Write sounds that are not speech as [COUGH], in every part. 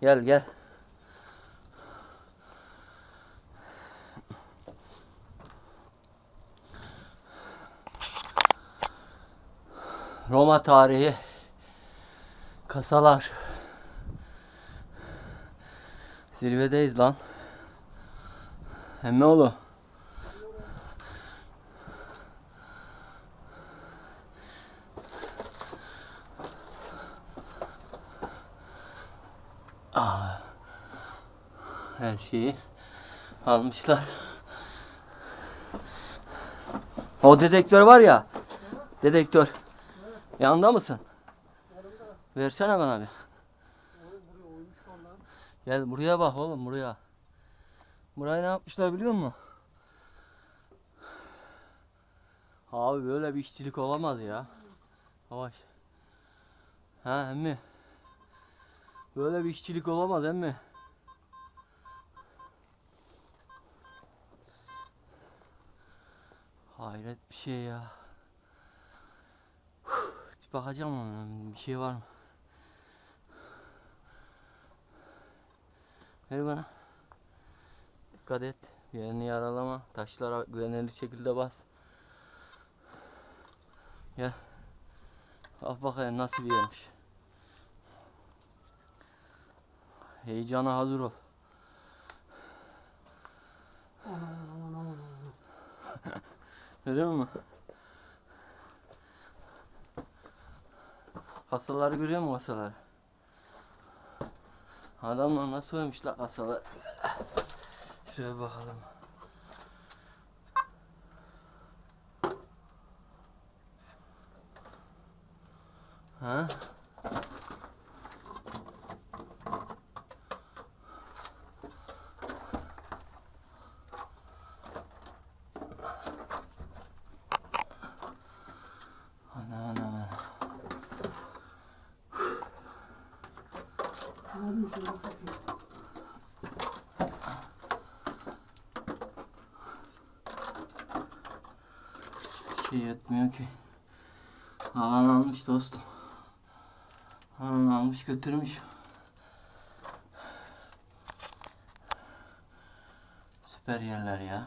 Gel gel. Roma tarihi kasalar zirvedeyiz lan. Emmoğlu. Şeyi almışlar. O dedektör var ya. Dedektör. Yanında mısın? Versene bana bir. Gel buraya bak oğlum buraya. Burayı ne yapmışlar biliyor musun? Abi böyle bir işçilik olamaz ya. Yavaş. Ha emmi. Böyle bir işçilik olamaz emmi. Hayret bir şey ya. Bakacağım ona bir şey var mı? Ver bana. Dikkat et. Yerini yaralama. Taşlara güvenilir şekilde bas. Gel. Bak bakayım nasıl bir yermiş. Heyecana hazır ol. Görüyor musun? Kasaları görüyor musun kasaları? Adamlar nasıl koymuşlar kasaları? Şuraya bakalım. Ha? Ana ana ana. Şey yetmiyor ki. Alan almış dostum. Alan almış götürmüş. Süper yerler ya.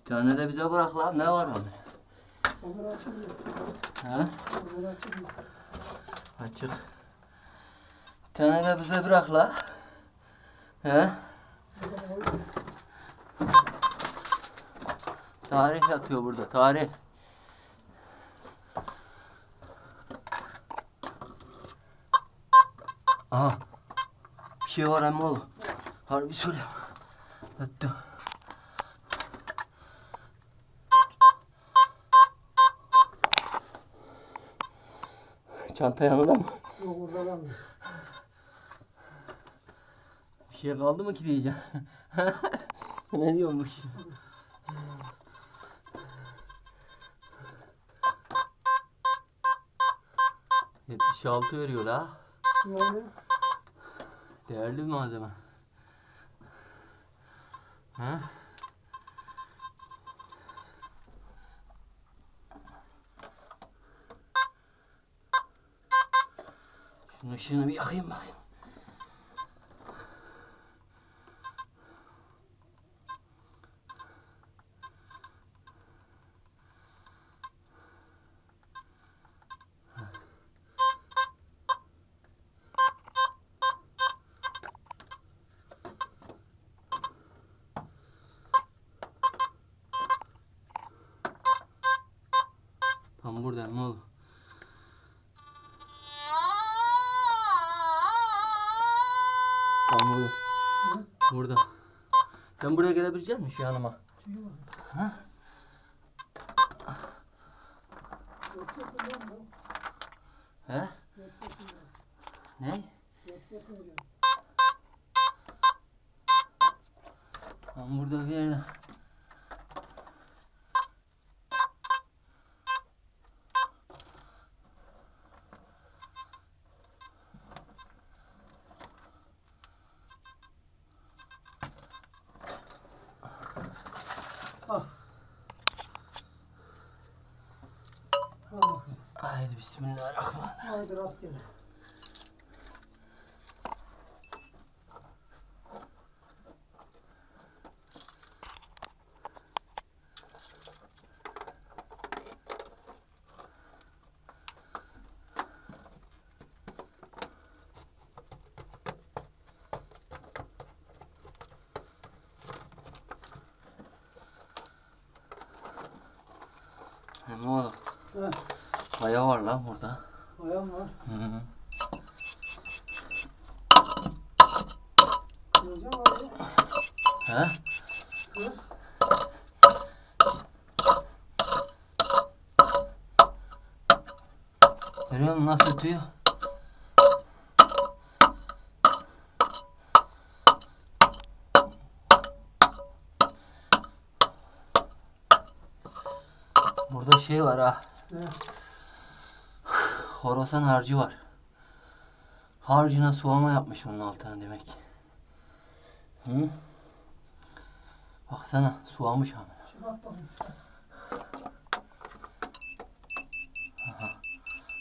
Bir tane de bize bırak lan. Ne var onda? Onlar açılıyor. Ha? Onlar açılıyor. Açık. Bir tane de bize bırak la. He? Tarih yatıyor burada. Tarih. Aha. Bir şey var ama oğlum. Harbi söylüyorum. Öttü. Çanta yanında mı? Yok orada var mı? Bir şey kaldı mı ki diyeceğim. [LAUGHS] ne diyormuş? Yetmiş altı veriyor la. Yani Değerli bir malzeme. He? Şunun ışığını bir yakayım bakayım. Tam yok yok. He? Ne? Tam burada bir yerde. Al. Al bakayım. Haydi bismillahirrahmanirrahim. Haydi rastgele. Hem oğlum Heh, kaya var lan burada. Var. Hı -hı. He? Kız. Görüyor musun nasıl ötüyor? Burada şey var ha. Ne? Horasan harcı var. Harcına sulama yapmış bunun altına demek. Hı? Baksana sulamış. Çıkart bakayım.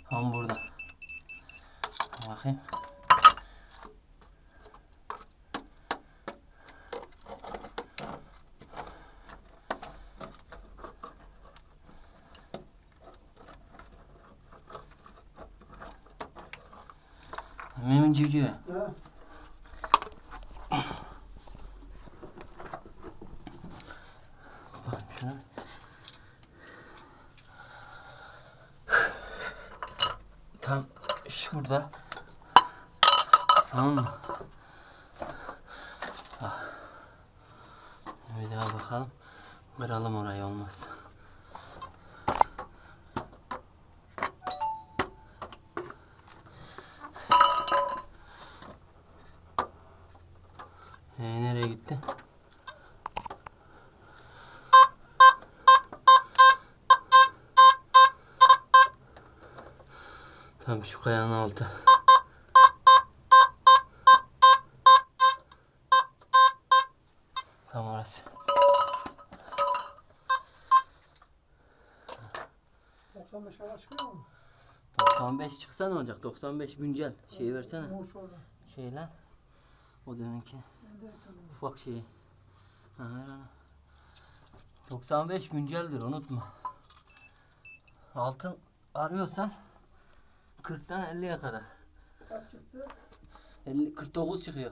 Tam burada. Bakayım. Bakayım şuna. Tam şurada. Tamam mı? Ah. Bir daha bakalım. Kıralım orayı olmaz. 95 çıksa ne olacak? 95 güncel. Şeyi versene. Şey lan. O deminki ufak şeyi. Ha, ver onu. 95 günceldir unutma. Altın arıyorsan 40'tan 50'ye kadar. Kaç çıktı? 50, 49 çıkıyor.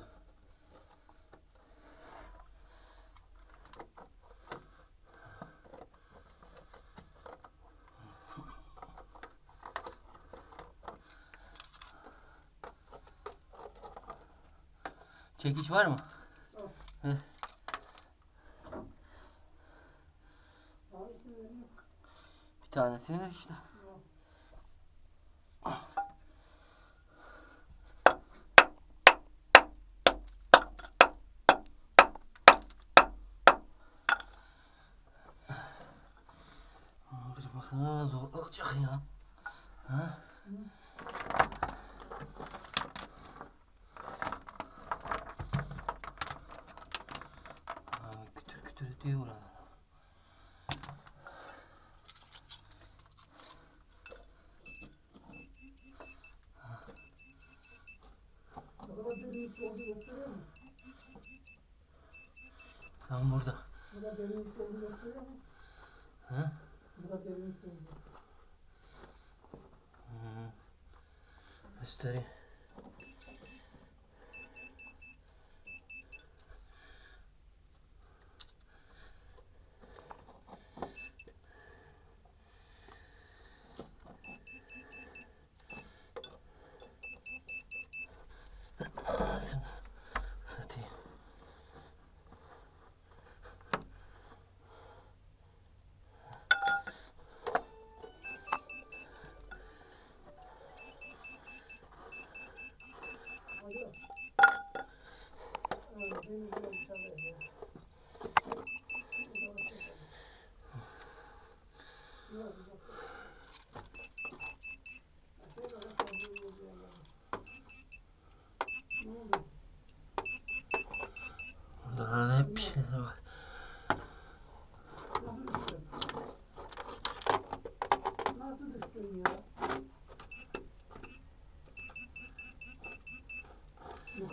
Çekiş var mı? Heh. Bir tanesini işte. Bir bakalım zor olacak ya. Ha? Abi kütür kütür ötüyor buralar. Ne kadar derinlikli olduğu gösteriyor mu? Tam burada. Ne kadar derinlikli olduğu gösteriyor mu? Ha? Ne kadar derinlikli olduğu. Hı.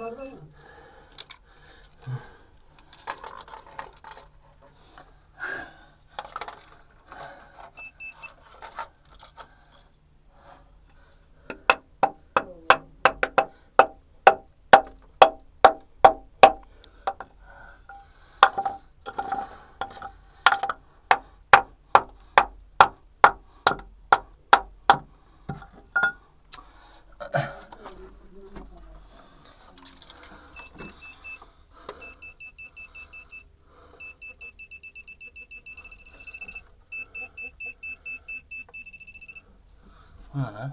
Yukarıda mı? Bu ne lan?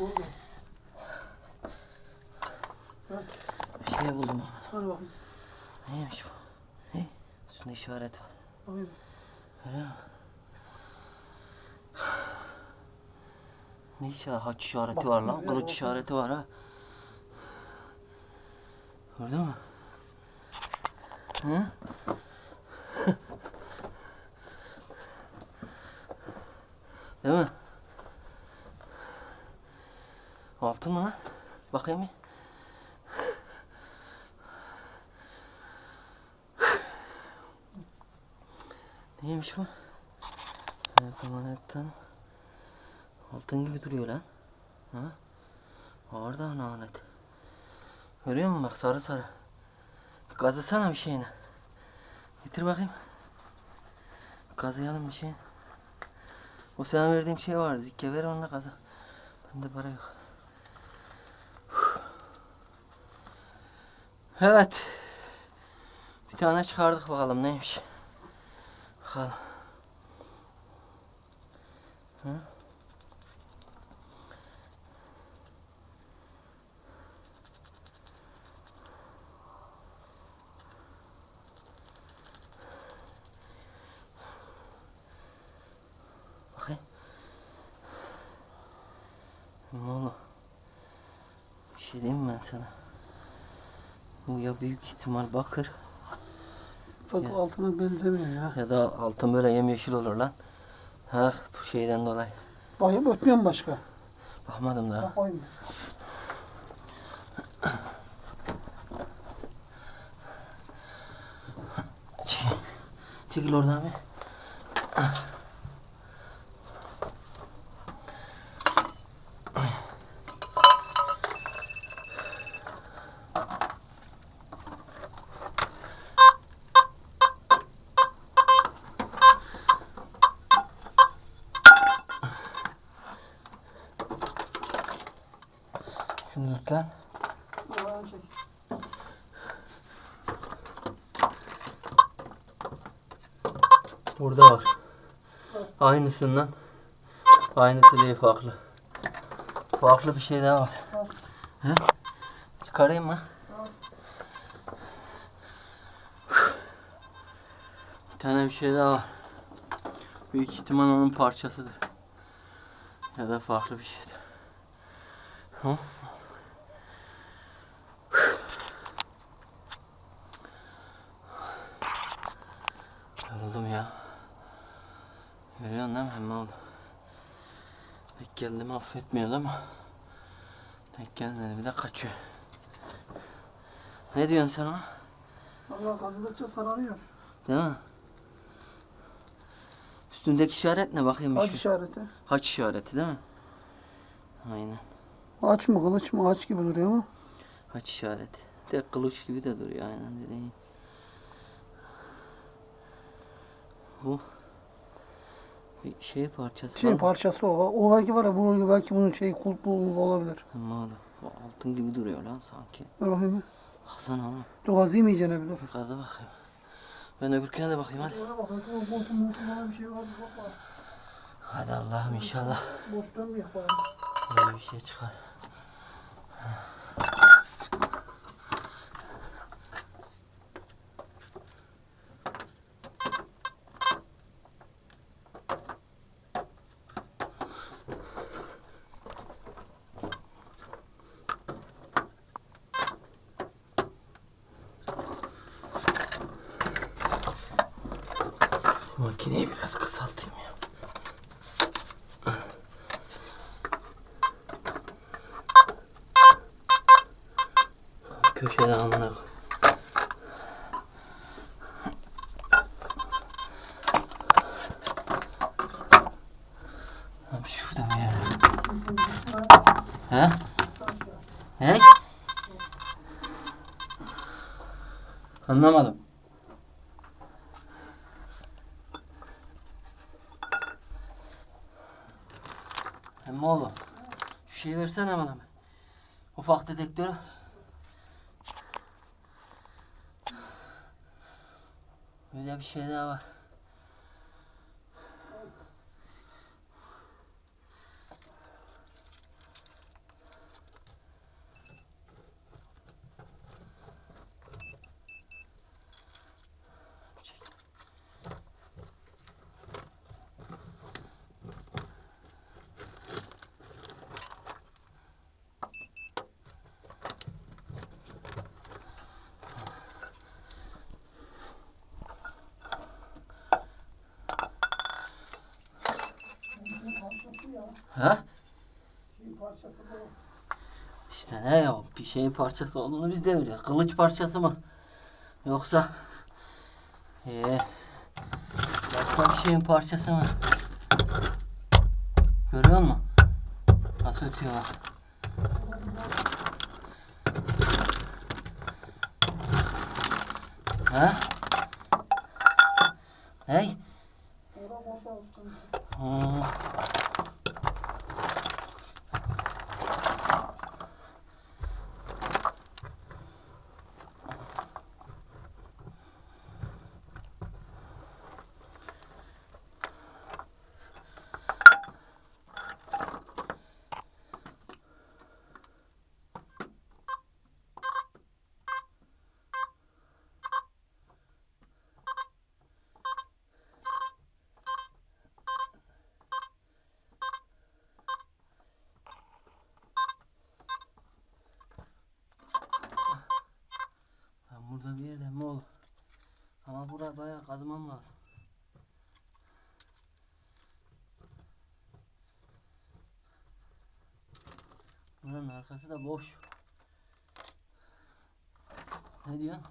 Oldu. Bir şey buldum. Hadi bakayım. Neymiş bu? Ne? Üstünde işaret var. Ne işaret? Haç işareti Bak, var lan. Kılıç işareti var ha. Gördün mü? Hı? Değil mi? Altın mı lan? Bakayım bir. Neymiş bu? Emanetten. Altın gibi duruyor lan. Ha? Orada lanet. Görüyor musun bak sarı sarı. Kazısana bir şeyini. Getir bakayım. Kazıyalım bir şey. O sana verdiğim şey var. Zikke ver onunla kazı. Bende para yok. Evet. Bir tane çıkardık bakalım neymiş. Bakalım. Hı? Ne oldu? Bir şey diyeyim ben sana? Bu ya büyük ihtimal bakır Bak Ya. altına benzemiyor ya. ya da altın böyle yemyeşil olur lan. Ha bu şeyden dolayı. Bakayım ötmüyor mu başka? Bakmadım daha. Bak. Çekil, çekil oradan bir. Aynısından. Aynısı değil farklı. Farklı bir şey daha var. He? Çıkarayım mı? Bir tane bir şey daha var. Büyük ihtimal onun parçasıdır. Ya da farklı bir şeydir. Hı? Yoruldum ya. Görüyorsun değil mi? Hem oldu. Tek geldi mi affetmiyor ama. Tek gelmedi bir de kaçıyor. Ne diyorsun sen ona? Allah kazıdıkça sararıyor. Değil mi? Üstündeki işaret ne bakayım? Aç şu. işareti. Haç işareti değil mi? Aynen. Aç mı kılıç mı aç gibi duruyor ama. Haç işareti. De kılıç gibi de duruyor aynen dediğin. Bu bir şey parçası. Şey var mı? parçası o. O belki var ya bu belki bunun şey kulp olabilir. Da- bu altın gibi duruyor lan sanki. Dur bakayım. Baksana ama. Dur kazıyım iyicene bir dur. Yukarıda bakayım. Ben öbürküne de bakayım hadi. Ona bak. Belki o koltuğun multun bir şey var. Bak var. Hadi Allah'ım inşallah Boş dönmüyor bari. böyle bir şey çıkar. biraz kısaltayım ya. Köşede amına Şurada mı ya? Ha? Ne? Anlamadım. Versene bana. Ufak dedektörü. Böyle bir şey daha var. Ha? İşte ne ya bir şeyin parçası olduğunu biz de biliyoruz. Kılıç parçası mı? Yoksa ee, başka bir şeyin parçası mı? Görüyor musun? Nasıl ötüyorlar? Ha? Hey? Ora boşalttım. Hmm. Ben burada bir yerde mi oğlum? Ama buraya bayağı kazmam lazım. Buranın arkası da boş. Ne diyorsun?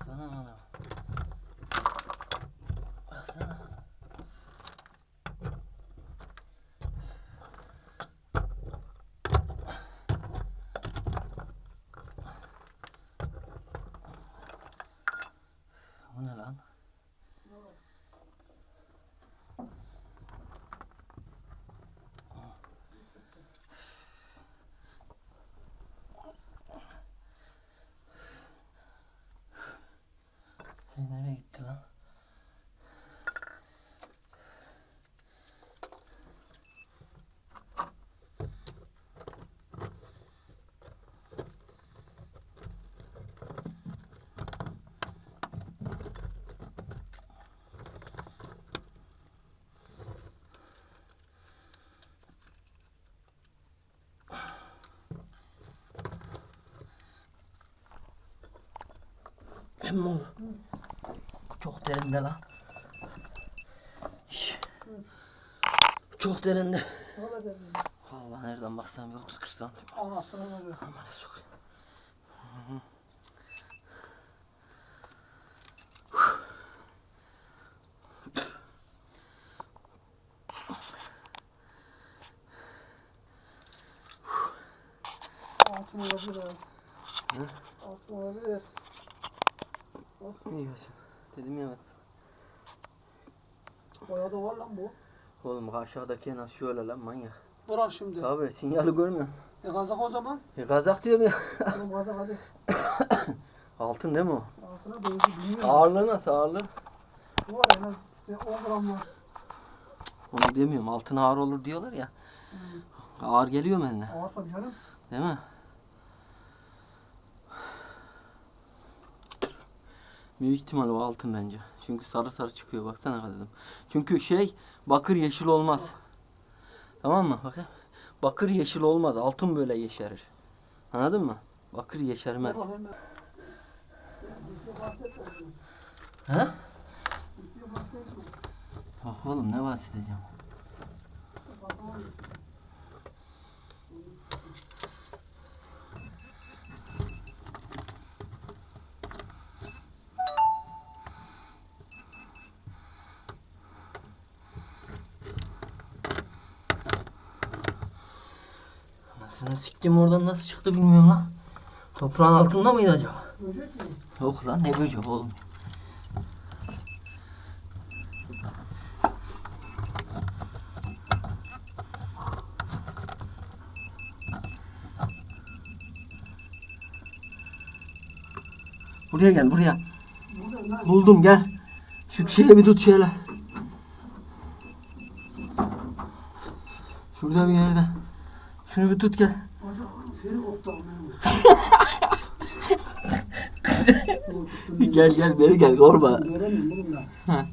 Baksana bana. Baksana. Bu ne lan? Şey nereye gitti lan? Emmi oğlu. Çok derinde lan. Şş. Çok derinde. Vallahi nereden baksam bir 30-40 santim. Anasını veriyor. Aman sok. Altın olabilir ha. Hı? Altın olabilir. Ne diyorsun? Dedim ya ben. Boya da var lan bu. Oğlum aşağıdaki az şöyle lan manyak. Bırak şimdi. Tabi sinyali görmüyorum. E kazak o zaman. E kazak diyorum ya. [LAUGHS] Oğlum kazak hadi. Altın değil mi o? Altına benzi bilmiyorum. Ağırlığı nasıl ağırlığı? Bu var en az bir 10 gram var. Onu demiyorum. Altın ağır olur diyorlar ya. Ağır geliyor mu eline? Ağır tabii canım. Değil mi? Büyük ihtimalle o altın bence. Çünkü sarı sarı çıkıyor. Baksana kardeşim. Çünkü şey bakır yeşil olmaz. Tamam mı? Bakın. Bakır yeşil olmaz. Altın böyle yeşerir. Anladın mı? Bakır yeşermez. He? Bak oğlum ne bahsedeceğim. Anasını siktim oradan nasıl çıktı bilmiyorum lan. Toprağın altında mıydı acaba? Böcek mi? Yok lan ne böcek oğlum. Buraya gel buraya. Buldum gel. Şu şeyi bir tut şöyle. Şurada bir yerde. Şunu bir tut gel. [LAUGHS] Gel gel beri gel korkma. Ha.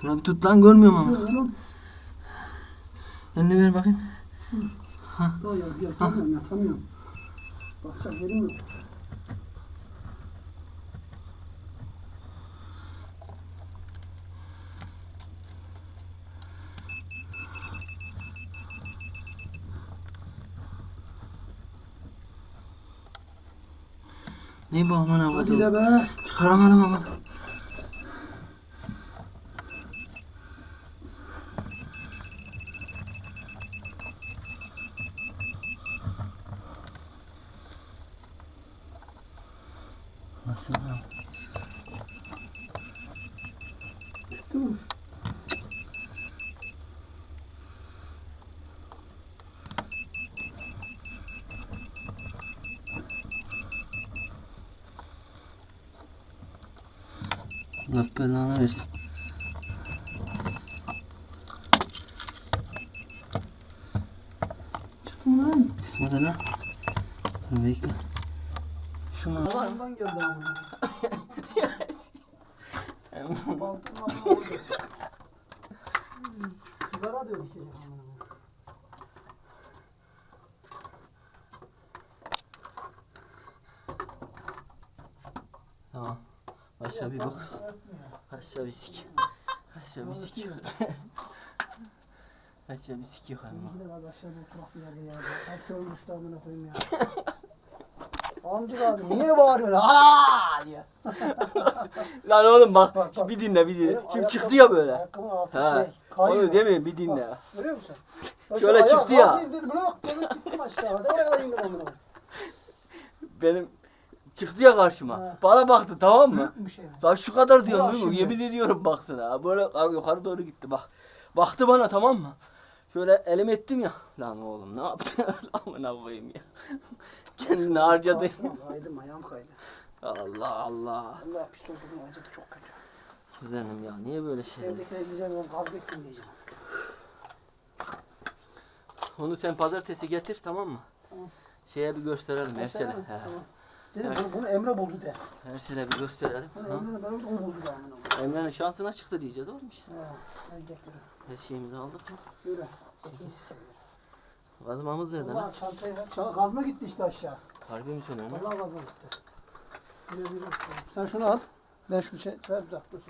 Şuna bir tut lan görmüyorum ama. Elini ver bakayım. Daha ya yatamıyorum yatamıyorum. Bakacak yerim yok. Ne bu aman Hadi avladım. de be. Çıkaramadım ama. Nasıl lan? Baltın amına oldu. Sigara diyor içecek amına. Tamam. Aşağı bir bak. Aşağı bir sik. Aşağı bir sik. Aşağı bir sik yok ama. Ne kadar aşağıda oturak bir yerde ya. Her ölmüş de amına koyayım ya. Amcık abi niye bağırıyorsun? Aa diye. [LAUGHS] Lan oğlum bak, Bak, bak. bir dinle bir dinle. Benim ayakkabı- çıktı ya böyle. Ayakkabının altı Ha. şey kayıyor. Onu mi? Bir dinle. Bak, görüyor musun? Ben Şöyle çıktı ya. kalkayım dedim, Bırak dedim gittim aşağı. Oraya kadar indim amına. Benim çıktı ya karşıma. Ha. Bana baktı tamam mı? [LAUGHS] Bir şey. Lan şu kadar diyorum Bırak değil mi? şimdi. Yemin ediyorum baktı ha. Böyle abi yukarı doğru gitti bak. Baktı bana tamam mı? Şöyle elim ettim ya. Lan oğlum ne yaptın? [LAUGHS] Amına koyayım ya. Kendini harcadı. Baksana, Kaydım ayağım kaydı. Allah Allah. Allah pis oldum acıdı çok kötü. Kuzenim ya niye böyle şey? Evdekiler diyeceğim ben kavga ettim diyeceğim. Onu sen pazartesi getir tamam mı? Tamam. Şeye bir gösterelim Ersel'e. He. tamam. Dedim bunu, bunu Emre buldu de. Ersel'e bir gösterelim. Bunu Ha? Emre de ben orada o buldu da amına. koyayım. Emre'nin şansına çıktı diyeceğiz oğlum işte. Ha, hadi gel yürü. Her şeyimizi aldık mı? Yürü. Kazmamız nerede lan? Çantayı ver. Çanta kazma gitti işte aşağı. Harbi mi söylüyorsun lan? Allah kazma gitti. Yürü yürü. Sen şunu al. Ben şu şey ver bir dakika dur.